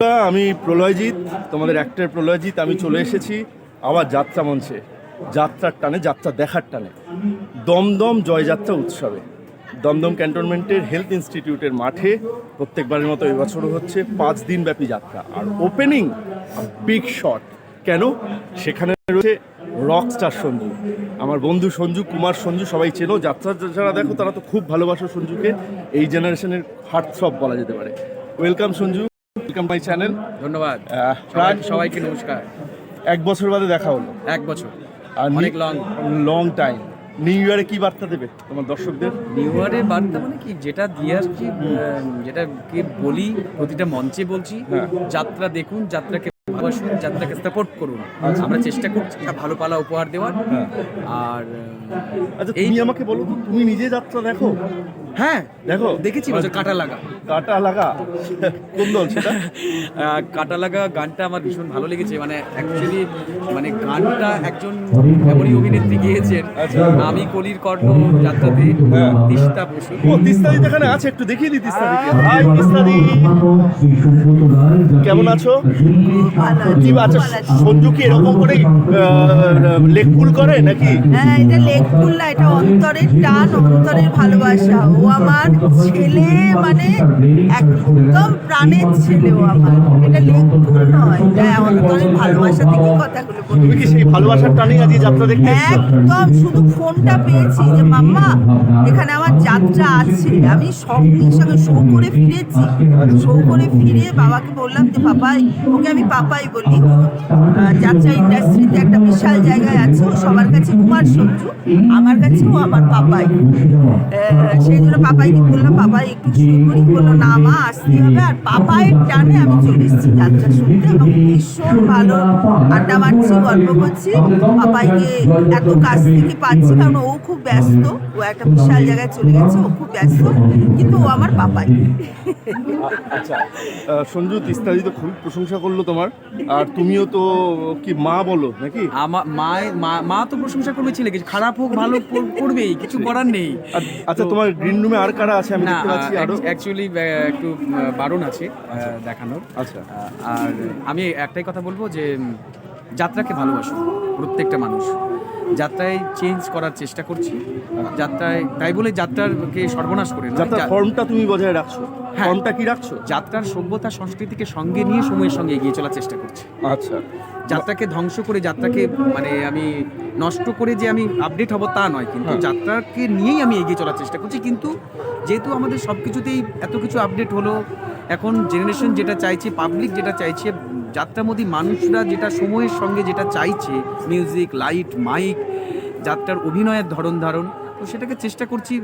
আমি প্রলয়জিৎ, তোমাদের অ্যাক্টর প্রলয়জিৎ, আমি চলে এসেছি আবার যাত্রা মঞ্চে। যাত্রার টানে, যাত্রা দেখার টানে। দমদম জয়যাত্রা উৎসবে। দমদম ক্যান্টনমেন্টের হেলথ ইনস্টিটিউটের মাঠে প্রত্যেকবারের মতো এবছরও হচ্ছে পাঁচ দিনব্যাপী যাত্রা। আর ওপেনিং বিগ শট কেন? সেখানে রয়েছে রকস্টার সঞ্জু। আমার বন্ধু সঞ্জু, কুমার সঞ্জু, সবাই চেনো। যাত্রা যারা দেখো, তারা তো খুব ভালোবাসো সঞ্জুকে। এই জেনারেশনের হার্টথ্রব বলা যেতে পারে। Welcome Sanju. Welcome my channel ধন্যবাদ। প্রায় সবাইকে নমস্কার। এক বছর বাদে দেখা হলো। এক বছর। আর অনেক লং লং টাইম নিউ ইয়ারে কি বার্তা দেবে তোমার দর্শকদের? নিউ ইয়ারে বার্তা মানে কি? যেটা দিয়ে আসছি যেটা কি বলি প্রতিটা মঞ্চে বলছি হ্যাঁ। যাত্রা দেখুন যাত্রাকে যাত্রাকে সাপোর্ট করুন। আমরা চেষ্টা করছি একটা ভালো পালা উপহার দেওয়ার। হ্যাঁ। আর আচ্ছা এই- তুমি আমাকে বলো তো তুমি নিজে যাত্রা দেখো? হ্যাঁ দেখো? দেখেছি বছর কাটা লাগা কাটা লাগা কোন দল সেটা? কাটা লাগা গানটা আমার ভীষণ ভালো লেগেছে। মানে অ্যাকচুয়ালি মানে গানটা একজন এমনই অভিনেত্রী গিয়েছেন আচ্ছা। আমি কলির কর্ণ যাত্রাতে হ্যাঁ। তিস্তা বসু। ও তিস্তাদি এখানে আছে একটু দেখিয়ে দিই তিস্তাদিকে হাই তিস্তাদি কেমন আছো? কি আচ্ছা সঞ্জু কি এরকম করে লেগ করে নাকি? হ্যাঁ এটা লেগ ফুল না এটা অন্তরের টান অন্তরের ভালোবাসা। ও আমার ছেলে মানে একদম প্রাণের ছেলে ও আমার। এটা লেগ ফুল নয় এটা অন্তরের ভালোবাসা থেকে কথাগুলো তুমি কি সেই ভালোবাসার টানেই আজকে যাত্রা দেখতে একদম শুধু ফোনটা পেয়েছি যে মাম্মা এখানে আমার যাত্রা আছে। আমি সঙ্গে সঙ্গে শো করে ফিরেছি। শো করে ফিরে বাবাকে বললাম যে পাপাই ওকে আমি পাপাই বলি। যাত্রা ইন্ডাস্ট্রিতে একটা বিশাল জায়গায় আছে সবার কাছে কুমার সঞ্জু আমার কাছেও আমার পাপাই। সেই জন্য পাপাইকে বললাম, পাপাই, একটু শুয়ে করি বলল না মা, আসতে হবে। আর পাপাইয়ের টানে আমি চলে এসেছি যাত্রা শুনতে এবং ভীষণ ভালো আড্ডা মারছি, গল্প করছি। পাপাইকে এত কাছ থেকে পাচ্ছি, কারণ ও খুব ব্যস্ত। ও একটা বিশাল জায়গায় চলে গেছে, ও খুব ব্যস্ত, কিন্তু ও আমার পাপাই। আচ্ছা সঞ্জু তিস্তাদি তো খুবই প্রশংসা করল তোমার। আর তুমিও তো কি মা বলো নাকি? আমার মা মা- তো প্রশংসা করবে ছেলে কিছু খারাপ হোক ভালো করবেই কিছু করার নেই। আর- আচ্ছা তোমার গ্রিন রুমে আর কারা আছে? আমি দেখতে পাচ্ছি আরও। অ্যাকচুয়ালি একটু বারণ আছে আহ, দেখানোর। আচ্ছা। আর আমি একটাই কথা বলব যে যাত্রাকে ভালোবাসো প্রত্যেকটা মানুষ। যাত্রায় চেঞ্জ করার চেষ্টা করছি। যাত্রায় তাই বলে যাত্রাকে সর্বনাশ করে যাত্রার ফর্মটা তুমি বজায় রাখছো। ফর্মটা কি রাখছো? যাত্রার সভ্যতা সংস্কৃতিকে সঙ্গে নিয়ে সময়ের সঙ্গে এগিয়ে চলার চেষ্টা করছি। আচ্ছা। যাত্রাকে ধ্বংস করে যাত্রাকে মানে আমি নষ্ট করে যে আমি আপডেট হব তা নয় কিন্তু হ্যাঁ। যাত্রাকে নিয়েই আমি এগিয়ে চলার চেষ্টা করছি। কিন্তু যেহেতু আমাদের সব কিছুতেই এত কিছু আপডেট হলো এখন জেনারেশন যেটা চাইছে পাবলিক যেটা চাইছে যাত্রামোদী মানুষরা যেটা সময়ের সঙ্গে যেটা চাইছে মিউজিক লাইট মাইক যাত্রার অভিনয়ের ধরন ধারণ তো সেটাকে চেষ্টা করছি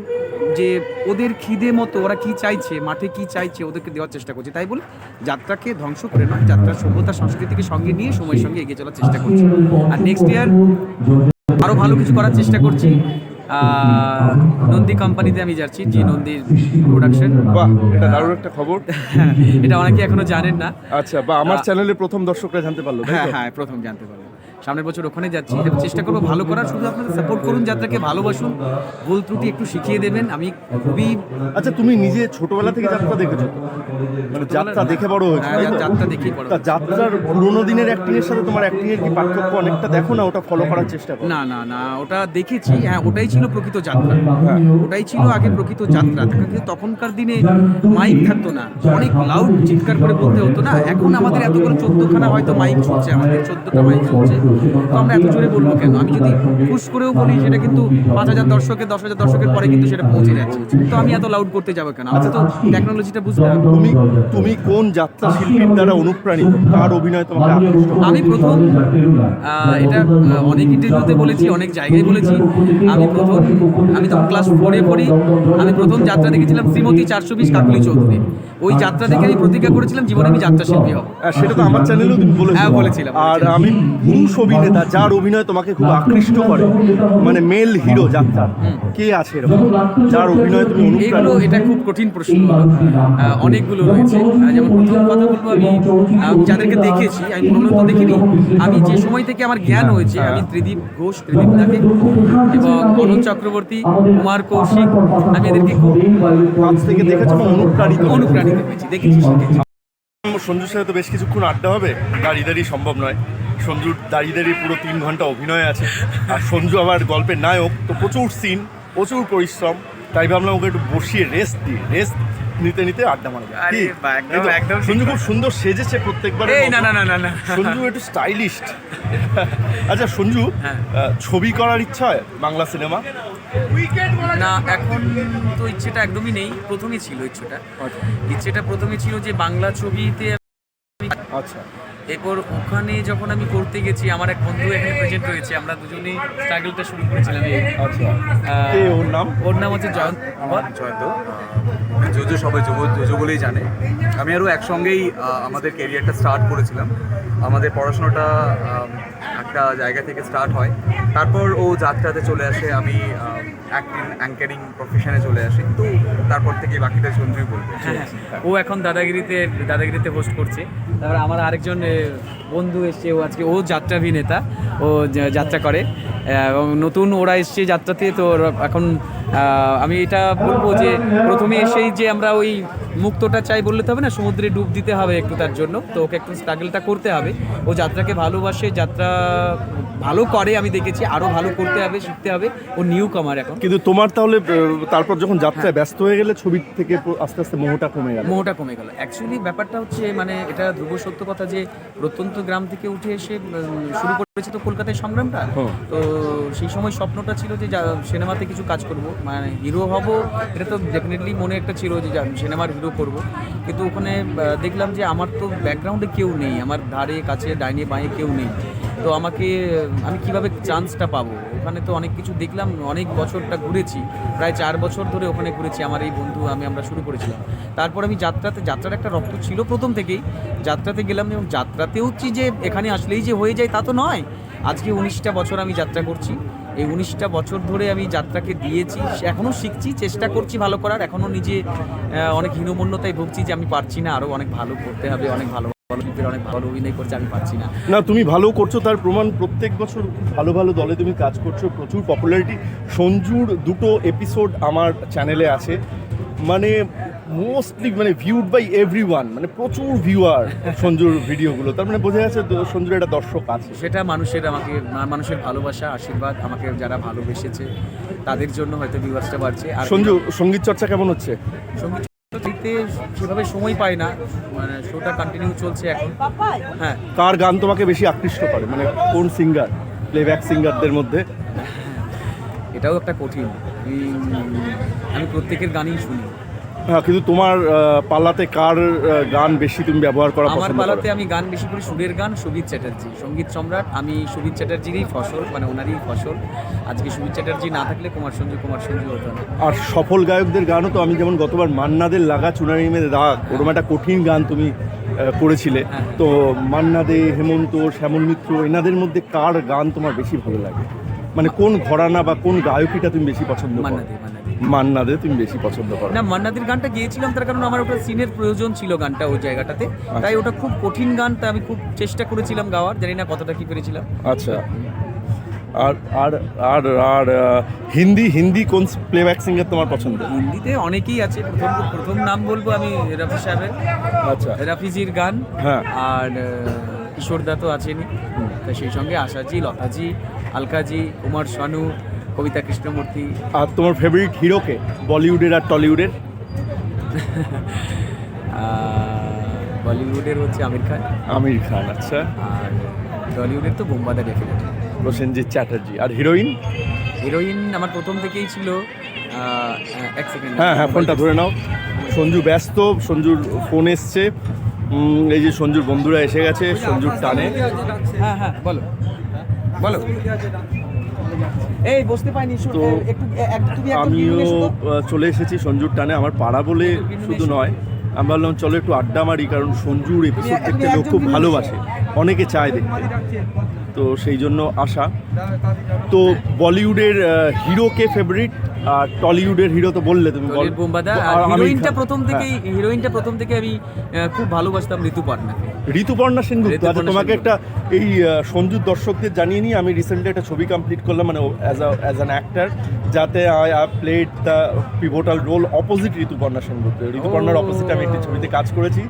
যে ওদের খিদে মতো ওরা কি চাইছে মাঠে কি চাইছে ওদেরকে দেওয়ার চেষ্টা করছি। তাই বলে যাত্রাকে ধ্বংস করে নয় যাত্রার সভ্যতা সংস্কৃতিকে সঙ্গে নিয়ে সময়ের সঙ্গে এগিয়ে চলার চেষ্টা করছি। আর নেক্সট ইয়ার আরও ভালো কিছু করার চেষ্টা করছি। নন্দী কোম্পানিতে আমি যাচ্ছি জি নন্দীর প্রোডাকশন বাহ এটা দারুণ একটা খবর। এটা অনেকে এখনও জানেন না। আচ্ছা বা আমার চ্যানেলে প্রথম দর্শকরা জানতে পারল হ্যাঁ হ্যাঁ প্রথম জানতে পারলাম সামনের বছর ওখানে যাচ্ছি। এবং চেষ্টা করব ভালো করার। শুধু আপনারা সাপোর্ট করুন যাত্রাকে ভালোবাসুন ভুল ত্রুটি একটু শিখিয়ে দেবেন। আমি খুবই আচ্ছা তুমি নিজে ছোটবেলা থেকে যাত্রা দেখেছ? মানে যাত্রা দেখে বড় হয়েছে হ্যাঁ? যাত্রা দেখেই বড় যাত্রার পুরোনো দিনের অ্যাক্টিং এর সাথে তোমার অ্যাক্টিং এর কি পার্থক্য অনেকটা? দেখো না ওটা ফলো করার চেষ্টা করো। না না না ওটা দেখেছি। হ্যাঁ ওটাই ছিল প্রকৃত যাত্রা। হ্যাঁ। ওটাই ছিল আগে প্রকৃত যাত্রা। কিন্তু তখনকার দিনে মাইক থাকতো না। অনেক লাউড চিৎকার করে বলতে হতো না। এখন আমাদের এতগুলো চোদ্দখানা হয়তো মাইক চলছে আমাদের চোদ্দটা মাইক চলছে। তো আমরা এত জোরে বলব কেন? আমি যদি পুশ করেও বলি সেটা কিন্তু পাঁচ হাজার দর্শকের দশ হাজার দর্শকের পরে কিন্তু সেটা পৌঁছে যাচ্ছে তো আমি এত লাউড করতে যাব কেন? আমি তো টেকনোলজিটা বুঝতে হবে তুমি তুমি কোন যাত্রা শিল্পীর দ্বারা অনুপ্রাণিত? তার অভিনয় তোমাকে আমি প্রথম আহ, এটা অনেক ইন্টারভিউতে বলেছি অনেক জায়গায় বলেছি। আমি প্রথম আমি তখন ক্লাস ফোরে পড়ি আমি প্রথম যাত্রা দেখেছিলাম শ্রীমতী চারশো বিশ কাকুলি চৌধুরী। ওই যাত্রা দেখে আমি প্রতিজ্ঞা করেছিলাম জীবনে আমি যাত্রা শিল্পী হব। সেটা তো আমার চ্যানেলেও তুমি বলেছ হ্যাঁ, বলেছিলাম, আর আমি পুরুষ অভিনেতা যার অভিনয় তোমাকে খুব আকৃষ্ট করে মানে মেল হিরো যাত্রা কে আছে এরকম? যার অভিনয় তুমি এগুলো এটা খুব কঠিন প্রশ্ন। অনেকগুলো রয়েছে। যেমন প্রথম কথা বলব আমি যাদেরকে দেখেছি আমি প্রণত দেখিনি আমি যে সময় থেকে আমার জ্ঞান হয়েছে আমি ত্রিদীপ ঘোষ ত্রিদীপ দাকে এবং অনন্ত চক্রবর্তী কুমার কৌশিক আমি এদেরকে খুব কাছ থেকে দেখেছ এবং অনুপ্রাণিত অনুপ্রাণিত পেয়েছি দেখেছি সঞ্জুর সাথে তো বেশ কিছুক্ষণ আড্ডা হবে দাঁড়িয়ে দাঁড়িয়ে সম্ভব নয়। সঞ্জুর দাঁড়িয়ে দাঁড়িয়ে পুরো তিন ঘণ্টা অভিনয় আছে। আর সঞ্জু আবার গল্পের নায়ক তো প্রচুর সিন প্রচুর পরিশ্রম। তাই ভাবলাম ওকে একটু বসিয়ে রেস্ট দিই রেস্ট নিতে নিতে আড্ডা মারবে। আরে কি? বাহ, একদম- একদম ঠিক সঞ্জু খুব সুন্দর সেজেছে প্রত্যেকবার এই না না না না না। সঞ্জু একটু স্টাইলিস্ট আচ্ছা সঞ্জু হ্যাঁ। আহ, ছবি করার ইচ্ছা হয় বাংলা সিনেমা? না এখন তো ইচ্ছেটা একদমই নেই। প্রথমে ছিল ইচ্ছেটা। ইচ্ছেটা প্রথমে ছিল যে বাংলা ছবিতে আচ্ছা। এরপর ওখানে যখন আমি করতে গেছি আমার এক বন্ধু এখানে প্রেজেন্ট রয়েছে। আমরা দুজনেই স্ট্রাগলটা শুরু করেছিলাম। এই আচ্ছা। আহ, কে ওর নাম? ওর নাম হচ্ছে জয়ন্ত। জয়ন্ত। জোজো সবাই যুব বলেই জানে আমি আরও একসঙ্গেই আমাদের কেরিয়ারটা স্টার্ট করেছিলাম। আমাদের পড়াশোনাটা একটা জায়গা থেকে স্টার্ট হয়। তারপর ও যাত্রাতে চলে আসে আমি অ্যাক্টিং অ্যাঙ্কারিং প্রফেশনে চলে আসি। তো তারপর থেকে বাকিটা সঞ্জয় বলবে। হ্যাঁ, ও এখন দাদাগিরিতে দাদাগিরিতে হোস্ট করছে। তারপর আমার আরেকজন বন্ধু এসছে ও আজকে ও যাত্রাভিনেতা। ও যাত্রা করে। এবং নতুন ওরা এসছে যাত্রাতে, তো এখন আমি এটা বলব যে প্রথমে এসেই যে আমরা ওই মুক্তটা চাই বললে তো হবে না সমুদ্রে ডুব দিতে হবে একটু তার জন্য। তো ওকে একটু স্ট্রাগলটা করতে হবে। ও যাত্রাকে ভালোবাসে যাত্রা ভালো করে আমি দেখেছি আরও ভালো করতে হবে শিখতে হবে। ও নিউ কামার এখন। কিন্তু তোমার তাহলে তারপর যখন যাত্রায় ব্যস্ত হয়ে গেলে ছবি থেকে আস্তে আস্তে মোহটা কমে গেল? মোহটা কমে গেল। অ্যাকচুয়ালি ব্যাপারটা হচ্ছে মানে এটা ধ্রুব সত্য কথা যে প্রত্যন্ত গ্রাম থেকে উঠে এসে শুরু করেছে তো কলকাতায় সংগ্রামটা। তো সেই সময় স্বপ্নটা ছিল যে যা- সিনেমাতে কিছু কাজ করব। মানে হিরো হব এটা তো ডেফিনেটলি মনে একটা ছিল যে সিনেমার হিরো করব। কিন্তু ওখানে দেখলাম যে আমার তো ব্যাকগ্রাউন্ডে কেউ নেই, আমার ধারে, কাছে, ডাইনে, বাঁয়ে কেউ নেই। তো আমাকে, আমি কীভাবে চান্সটা পাবো? ওখানে তো অনেক কিছু দেখলাম, অনেক বছরটা ঘুরেছি, প্রায় চার বছর ধরে ওখানে ঘুরেছি আমার এই বন্ধু, আমি, আমরা শুরু করেছিলাম। তারপর আমি যাত্রাতে, যাত্রার একটা রক্ত ছিল প্রথম থেকেই। যাত্রাতে গেলাম এবং যাত্রাতেও যে এখানে আসলেই যে হয়ে যায় তা তো নয়। আজকে উনিশটা বছর আমি যাত্রা করছি। এই উনিশটা বছর ধরে আমি যাত্রাকে দিয়েছি, এখনও শিখছি, চেষ্টা করছি ভালো করার, এখনও নিজে অনেক হীনমন্যতায় ভুগছি যে আমি পারছি না, আরও অনেক ভালো করতে হবে, অনেক ভালো অনেক ভালো অভিনয় করছে, আমি পারছি না। না, তুমি ভালো করছ, তার প্রমাণ প্রত্যেক বছর ভালো ভালো দলে তুমি কাজ করছ, প্রচুর পপুলারিটি সঞ্জুর দুটো এপিসোড আমার চ্যানেলে আছে। মানে মোস্টলি মানে ভিউড বাই এভরি মানে প্রচুর ভিউয়ার সঞ্জুর ভিডিওগুলো। তার মানে বোঝা যাচ্ছে তো সঞ্জুর একটা দর্শক আছে। সেটা মানুষের আমাকে মানুষের ভালোবাসা আশীর্বাদ আমাকে যারা ভালোবেসেছে তাদের জন্য হয়তো ভিউয়ার্সটা বাড়ছে। আর সঞ্জু সংগীত চর্চা কেমন হচ্ছে? সংগীত দিতে সেভাবে সময় পাই না। মানে শোটা কন্টিনিউ চলছে এখন। হ্যাঁ। কার গান তোমাকে বেশি আকৃষ্ট করে? মানে কোন সিঙ্গার প্লেব্যাক সিঙ্গারদের মধ্যে? এটাও একটা কঠিন। আমি প্রত্যেকের গানই শুনি। কিন্তু তোমার পাল্লাতে কার গান বেশি তুমি ব্যবহার করা আমার পাল্লাতে আমি গান বেশি করি সুরের গান সুবীর চ্যাটার্জি। সংগীত সম্রাট আমি সুবীর চ্যাটার্জিরই ফসল মানে ওনারই ফসল। আজকে সুবীর চ্যাটার্জি না থাকলে কুমার সঞ্জু কুমার সঞ্জু হতো না। আর সফল গায়কদের গানও তো আমি যেমন গতবার মান্নাদের লাগা চুনারি মেরে দাগ ওরকম একটা কঠিন গান তুমি করেছিলে। হ্যাঁ। তো মান্না দে হেমন্ত শ্যামল মিত্র এনাদের মধ্যে কার গান তোমার বেশি ভালো লাগে? মানে কোন ঘরানা বা কোন গায়কিটা তুমি বেশি পছন্দ করো? মান্না দে তুমি বেশি পছন্দ করো? না মান্নাদির গানটা গিয়েছিলাম তার কারণ আমার ওটা সিনের প্রয়োজন ছিল গানটা ওই জায়গাটাতে। তাই ওটা খুব কঠিন গান তা আমি খুব চেষ্টা করেছিলাম গাওয়ার জানি না কতটা কি পেরেছিলাম আচ্ছা। আর আর আর আর হিন্দি হিন্দি কোন প্লেব্যাক সিঙ্গার তোমার পছন্দ? হিন্দিতে অনেকেই আছে প্রথম প্রথম নাম বলব আমি রাফি সাহেবের। আচ্ছা। রাফিজির গান। হ্যাঁ। আর ঈশ্বরদা তো আছেনই। তা সেই সঙ্গে আশাজি লতাজি আলকাজি কুমার শানু কবিতা কৃষ্ণমূর্তি। আর তোমার ফেভারিট হিরোকে বলিউডের আর টলিউডের? বলিউডের হচ্ছে আমির খান। আমির খান আচ্ছা। আর টলিউডের তো বোম্বাদা ডেফিনেট প্রসেনজিৎ চ্যাটার্জি। আর হিরোইন? হিরোইন আমার প্রথম থেকেই ছিল এক সেকেন্ড হ্যাঁ হ্যাঁ ফোনটা ধরে নাও। সঞ্জু ব্যস্ত সঞ্জুর ফোন এসছে। এই যে সঞ্জুর বন্ধুরা এসে গেছে সঞ্জুর টানে। হ্যাঁ হ্যাঁ বলো। বলো। এই বসতে পাইনি তো একটু তুমি আমিও চলে এসেছি সঞ্জুর টানে আমার পাড়া বলে শুধু নয়। আমি ভাবলাম চলো একটু আড্ডা মারি কারণ সঞ্জুর এপিসোড দেখতে লোক খুব ভালোবাসে। অনেকে চায় দেখতে। তো সেই জন্য আসা তো বলিউডের হিরোকে ফেভারিট আর টলিউডের হিরো তো বললে তুমি বোম্বাদা আর আর হিরোইনটা প্রথম হ্যাঁ। থেকেই হিরোইনটা প্রথম থেকে আমি খুব ভালোবাসতাম ঋতুপর্ণাকে ঋতুপর্ণা সেনগুপ্ত। আচ্ছা তোমাকে একটা এই সঞ্জুর দর্শকদের জানিয়ে নিই। আমি রিসেন্টলি একটা ছবি কমপ্লিট করলাম মানে অ্যাজ অ্যাজ অ্যান অ্যাক্টার যাতে I played the pivotal role opposite Rituparna Sengupta. ঋতুপর্ণার opposite আমি একটি ছবিতে কাজ করেছি।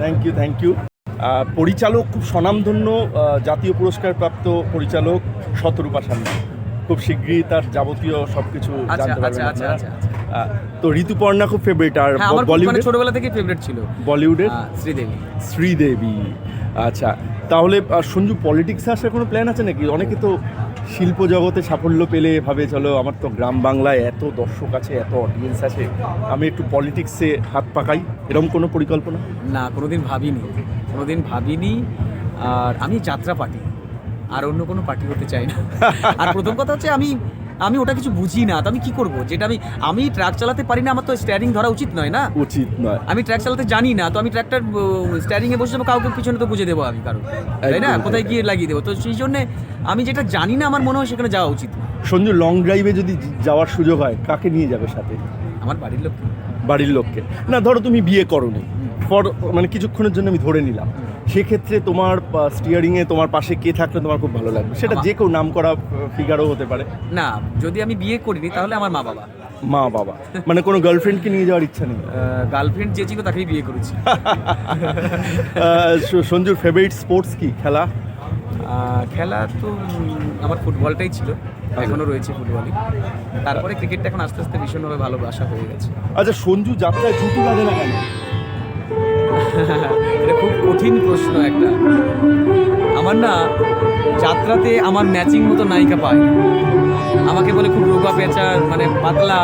থ্যাংক ইউ থ্যাংক ইউ পরিচালক খুব স্বনামধন্য জাতীয় পুরস্কারপ্রাপ্ত পরিচালক শতরূপা সান্যা। খুব শীঘ্রই তার যাবতীয় সবকিছু আচ্ছা, জানতে পারবেন আচ্ছা, আপনারা। আচ্ছা, তো ঋতুপর্ণা খুব ফেভারিট আর হ্যাঁ খুব মানে বলিউডের ছোটবেলা থেকে ফেভারিট ছিল। বলিউডের? শ্রীদেবী। শ্রীদেবী। আচ্ছা তাহলে সঞ্জু পলিটিক্সে আসার কোনো প্ল্যান আছে নাকি? অনেকে তো শিল্প জগতে সাফল্য পেলে ভাবে চলো আমার তো গ্রাম বাংলায় এত দর্শক আছে এত অডিয়েন্স আছে আমি একটু পলিটিক্সে হাত পাকাই এরকম কোনো পরিকল্পনা? না কোনোদিন ভাবিনি কোনোদিন ভাবিনি আর আমি যাত্রা পার্টি আর অন্য কোনো পার্টি হতে চাই না। আর প্রথম কথা হচ্ছে আমি আমি ওটা কিছু বুঝি না তো আমি কি করব? যেটা আমি আমি ট্রাক চালাতে পারি না আমার তো স্টিয়ারিং ধরা উচিত নয় না? উচিত নয়। আমি ট্র্যাক চালাতে জানি না তো আমি ট্র্যাকটার স্টিয়ারিং এ বসে যাব কাউকে পিছনে তো বুঝে দেবো আমি কারণ তাই না? কোথায় গিয়ে লাগিয়ে দেবো? তো সেই জন্য আমি যেটা জানি না আমার মনে হয় সেখানে যাওয়া উচিত। সঞ্জু লং ড্রাইভে যদি যাওয়ার সুযোগ হয় কাকে নিয়ে যাবে সাথে? আমার বাড়ির লোক বাড়ির লোককে। না ধরো তুমি বিয়ে করনি। ফর মানে কিছুক্ষণের জন্য আমি ধরে নিলাম। সেক্ষেত্রে তোমার স্টিয়ারিংয়ে তোমার পাশে কে থাকলে তোমার খুব ভালো লাগবে? সেটা যে কেউ নাম করা ফিগারও হতে পারে। না যদি আমি বিয়ে করিনি তাহলে আমার মা বাবা। মা বাবা। মানে কোনো গার্লফ্রেন্ডকে নিয়ে যাওয়ার ইচ্ছা নেই? গার্লফ্রেন্ড যে ছিল তাকেই বিয়ে করেছি। সঞ্জুর ফেভারিট স্পোর্টস কি? খেলা? খেলা তো আমার ফুটবলটাই ছিল। এখনও রয়েছে ফুটবলই। তারপরে ক্রিকেটটা এখন আস্তে আস্তে ভীষণভাবে ভালোবাসা হয়ে গেছে। আচ্ছা সঞ্জু যাত্রায় জুটি বাঁধে না কেন? এটা খুব কঠিন প্রশ্ন একটা। আমার না যাত্রাতে আমার ম্যাচিং মতো নায়িকা পায় আমাকে বলে খুব রোগা পেঁচা মানে পাতলা।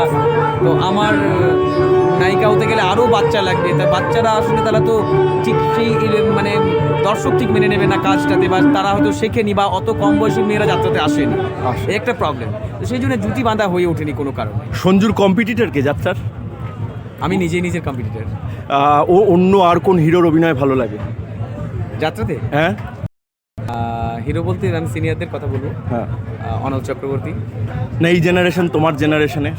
তো আমার নায়িকা হতে গেলে আরও বাচ্চা লাগবে। তা বাচ্চারা আসলে তারা তো ঠিক সেই মানে দর্শক ঠিক মেনে নেবে না কাজটাতে বা তারা হয়তো শেখেনি বা অত কম বয়সী মেয়েরা যাত্রাতে আসেনি। একটা প্রবলেম তো সেই জন্য জুতি বাঁধা হয়ে ওঠেনি কোনো কারণে। সঞ্জুর কম্পিটিটর কে যাত্রার? আমি নিজেই নিজের কম্পিটিটার ও অন্য আর কোন হিরোর অভিনয় ভালো লাগে? যাত্রাতে? হ্যাঁ। হিরো বলতে আমি সিনিয়রদের কথা বলব। হ্যাঁ। অনল চক্রবর্তী। না এই জেনারেশন তোমার জেনারেশনে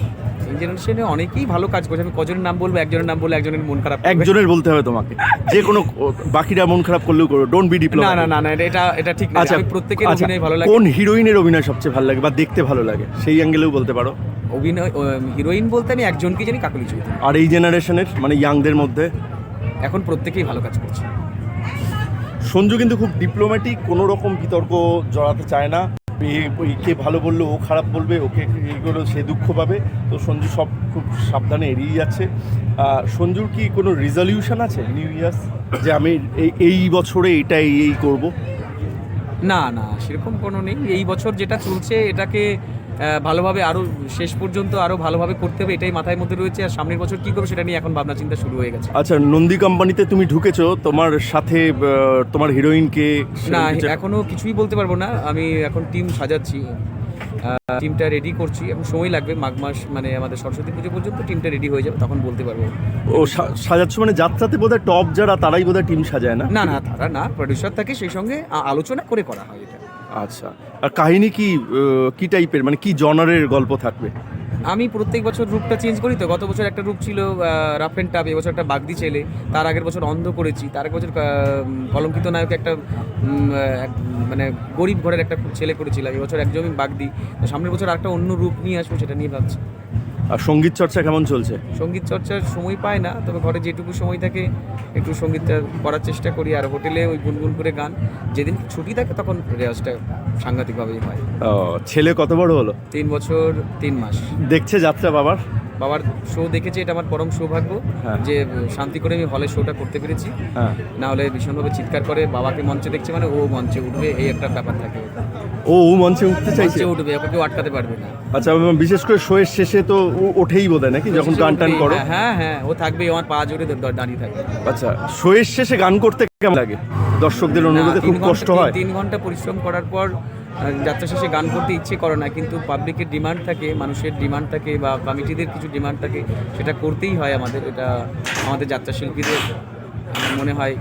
জেনারেশনে অনেকেই ভালো কাজ করছে। আমি কজনের নাম বলব একজনের নাম বললে একজনের মন খারাপ একজনের বলতে হবে তোমাকে। যে কোনো বাকিরা মন খারাপ করলেও করো ডোন্ট বি ডিপ্লোমা না না না না এটা- এটা ঠিক না। আচ্ছা আমি প্রত্যেকের আচ্ছা, অভিনয় ভালো লাগে। কোন হিরোইনের অভিনয় সবচেয়ে ভালো লাগে বা দেখতে ভালো লাগে? সেই অ্যাঙ্গেলেও বলতে পারো। অভিনয় হিরোইন বলতে আমি একজনকে জানি কাকলি চৌধুরী। আর এই জেনারেশনের মানে ইয়াংদের মধ্যে? এখন প্রত্যেকেই ভালো কাজ করছে। সঞ্জু কিন্তু খুব ডিপ্লোম্যাটিক কোনো রকম বিতর্ক জড়াতে চায় না। কে ভালো বলল, ও খারাপ বলবে, ওকে এগুলো সে দুঃখ পাবে। তো সঞ্জু সব খুব সাবধানে এড়িয়ে যাচ্ছে। সঞ্জুর কি কোনো রিজলিউশন আছে নিউ ইয়ার্স যে আমি এই এই বছরে এটা এই করব? না না, সেরকম কোনো নেই। এই বছর যেটা চলছে, এটাকে ভালোভাবে আরও শেষ পর্যন্ত আরও ভালোভাবে করতে হবে এটাই মাথায় মধ্যে রয়েছে। আর সামনের বছর কী করব সেটা নিয়ে এখন ভাবনা চিন্তা শুরু হয়ে গেছে। আচ্ছা নন্দী কোম্পানিতে তুমি ঢুকেছো তোমার সাথে তোমার হিরোইনকে না সেরকম কিছু- এখনও কিছুই বলতে পারব না। আমি এখন টিম সাজাচ্ছি টিমটা রেডি করছি এবং সময় লাগবে মাঘ মাস মানে আমাদের সরস্বতী পুজো পর্যন্ত টিমটা রেডি হয়ে যাবে তখন বলতে পারব। ও সাজাচ্ছ মানে যাত্রাতে বোধহয় টপ যারা তারাই বোধহয় টিম সাজায় না? না না তারা না প্রডিউসার থাকে সেই সঙ্গে আলোচনা করে করা হয় এটা। আচ্ছা। আর কাহিনী কি কি টাইপের মানে কি জনারের গল্প থাকবে? আমি প্রত্যেক বছর রূপটা চেঞ্জ করি তো। গত বছর একটা রূপ ছিল রাফ অ্যান্ড টাপ এবছর একটা বাগদি ছেলে। তার আগের বছর অন্ধ করেছি। তার আগের বছর কলঙ্কিত নায়ক একটা এক, মানে গরিব ঘরের একটা ছেলে করেছিলাম। এবছর একদমই বাগদি। তো সামনের বছর একটা অন্য রূপ নিয়ে আসব সেটা নিয়ে ভাবছি। আর সংগীত চর্চা কেমন চলছে? সংগীত চর্চার সময় পায় না তবে ঘরে যেটুকু সময় থাকে একটু সঙ্গীতটা করার চেষ্টা করি আর হোটেলে ওই গুনগুন করে গান। যেদিন ছুটি থাকে তখন রেওয়াজটা সাংঘাতিকভাবেই হয়। ছেলে কত বড় হলো? তিন বছর তিন মাস। দেখছে যাত্রা বাবার? বাবার শো দেখেছে এটা আমার পরম সৌভাগ্য হ্যাঁ। যে শান্তি করে আমি হলে শোটা করতে পেরেছি। হ্যাঁ। না হলে ভীষণভাবে চিৎকার করে বাবাকে মঞ্চে দেখছে মানে ও মঞ্চে উঠবে এই একটা ব্যাপার থাকে। ও ও মঞ্চে উঠতে চাইছে? উঠবে ওকে কেউ আটকাতে পারবে না। আচ্ছা এবং বিশেষ করে শোয়ের শেষে তো ও ওঠেই বোধ নাকি যখন গান টান করো? হ্যাঁ, হ্যাঁ ও থাকবে আমার পা জোরে দা- দা- দাঁড়িয়ে থাকবে। আচ্ছা শোয়ের শেষে গান করতে কেমন লাগে? দর্শকদের অনুরোধে না, খুব তিন কষ্ট হয়। তিন ঘণ্টা পরিশ্রম করার পর আহ, যাত্রা শেষে গান করতে ইচ্ছে করে না কিন্তু পাবলিকের ডিমান্ড থাকে মানুষের ডিমান্ড থাকে বা কমিটিদের কিছু ডিমান্ড থাকে সেটা করতেই হয় আমাদের এটা আমাদের যাত্রা শিল্পীদের আমার মনে হয়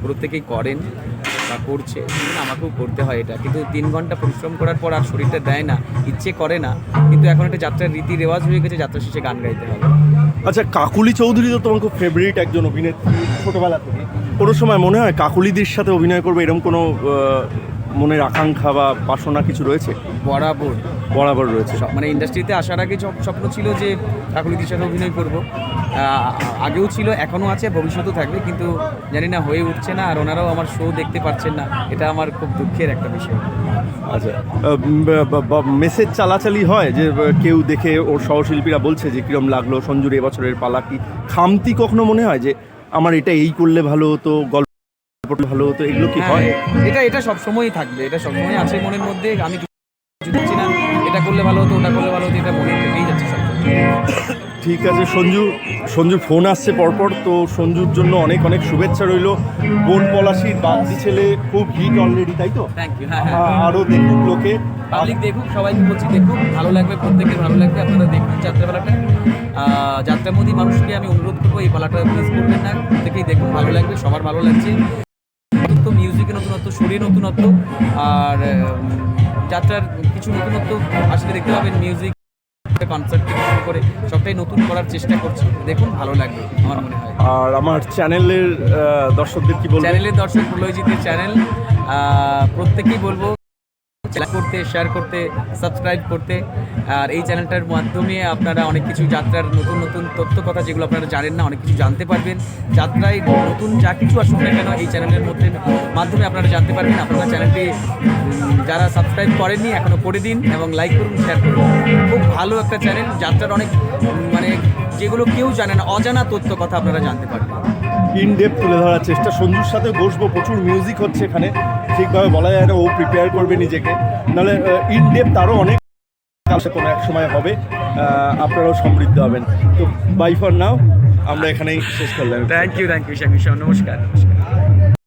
প্রত্যেকেই করেন। বা করছে আমাকেও করতে হয় এটা। কিন্তু তিন ঘণ্টা পরিশ্রম করার পর আর শরীরটা দেয় না ইচ্ছে করে না কিন্তু এখন একটা যাত্রার রীতি রেওয়াজ হয়ে গেছে যাত্রা শেষে গান গাইতে হবে। আচ্ছা কাকুলি চৌধুরী তো তোমার খুব ফেভারিট একজন অভিনেত্রী ছোটোবেলা থেকে। কোনো সময় মনে হয় কাকুলিদের সাথে অভিনয় করবে এরকম কোনো মনের আকাঙ্ক্ষা বা বাসনা কিছু রয়েছে? বরাবর। বরাবর রয়েছে। সব- মানে ইন্ডাস্ট্রিতে আসার আগে সব স্বপ্ন ছিল যে কাকুলিদির সাথে অভিনয় করব। আগেও ছিল এখনও আছে ভবিষ্যতেও থাকবে কিন্তু জানি না হয়ে উঠছে না আর ওনারাও আমার শো দেখতে পাচ্ছেন না এটা আমার খুব দুঃখের একটা বিষয়। আচ্ছা মেসেজ চালাচালি হয় যে কেউ দেখে ওর সহশিল্পীরা বলছে যে কিরম লাগল সঞ্জুর এবছরের পালা কি? খামতি কখনো মনে হয় যে আমার এটা এই করলে ভালো হতো গল্প ভালো হতো এগুলো কি হয় হ্যাঁ, এটা এটা সব সময়ই থাকবে এটা সবসময় আছে মনের মধ্যে আমি কিছু না এটা করলে ভালো হতো ওটা করলে ভালো হতো এটা মনে থেকেই যাচ্ছে সব ঠিক আছে সঞ্জু সঞ্জুর ফোন আসছে পরপর তো সঞ্জুর জন্য অনেক অনেক শুভেচ্ছা রইল। বোন পলাশির বাগদি ছেলে খুব হিট অলরেডি তাই তো? থ্যাংক ইউ হ্যাঁ হ্যাঁ। আ- আরও দেখুক লোকে। পাবলিক দেখুক সবাই বলছি দেখুক ভালো লাগবে প্রত্যেকের ভালো লাগবে আপনারা দেখুন যাত্রাপালাটা যাত্রামোদী মানুষকে আমি অনুরোধ করব এই পালাটা মিস করবেন না প্রত্যেকেই দেখুন ভালো লাগবে সবার ভালো লাগছে। নতুনত্ব মিউজিকে নতুনত্ব সুরে নতুনত্ব আর যাত্রার কিছু নতুনত্ব আসলে দেখতে পাবেন মিউজিক কনসার্ট থেকে শুরু করে সবটাই নতুন করার চেষ্টা করছি। দেখুন ভালো লাগবে আমার মনে হয়। আর আমার চ্যানেলের দর্শকদের কি বলব? চ্যানেলের দর্শক প্রলয়জিতের চ্যানেল প্রত্যেকেই বলব লাইক করতে শেয়ার করতে সাবস্ক্রাইব করতে। আর এই চ্যানেলটার মাধ্যমে আপনারা অনেক কিছু যাত্রার নতুন নতুন তথ্য কথা যেগুলো আপনারা জানেন না, অনেক কিছু জানতে পারবেন। যাত্রায় নতুন যা কিছু আসুক না কেন, এই চ্যানেলের মধ্যে মাধ্যমে আপনারা জানতে পারবেন। আপনারা চ্যানেলটি যারা সাবস্ক্রাইব করেননি এখনও করে দিন এবং লাইক করুন শেয়ার করুন। খুব ভালো একটা চ্যানেল যাত্রার অনেক মানে যেগুলো কেউ জানে না, অজানা তথ্য কথা আপনারা জানতে পারবেন। ইন ডেপ তুলে ধরার চেষ্টা। সঞ্জুর সাথে বসবো, প্রচুর মিউজিক হচ্ছে এখানে। ঠিকভাবে বলা যায় না, ও প্রিপেয়ার করবে নিজেকে। নাহলে ইন ডেপ তারও অনেক কাছে কোনো এক সময় হবে আপনারাও সমৃদ্ধ হবেন। তো বাই ফর নাও আমরা এখানেই শেষ করলাম। থ্যাংক ইউ থ্যাংক ইউ নমস্কার নমস্কার।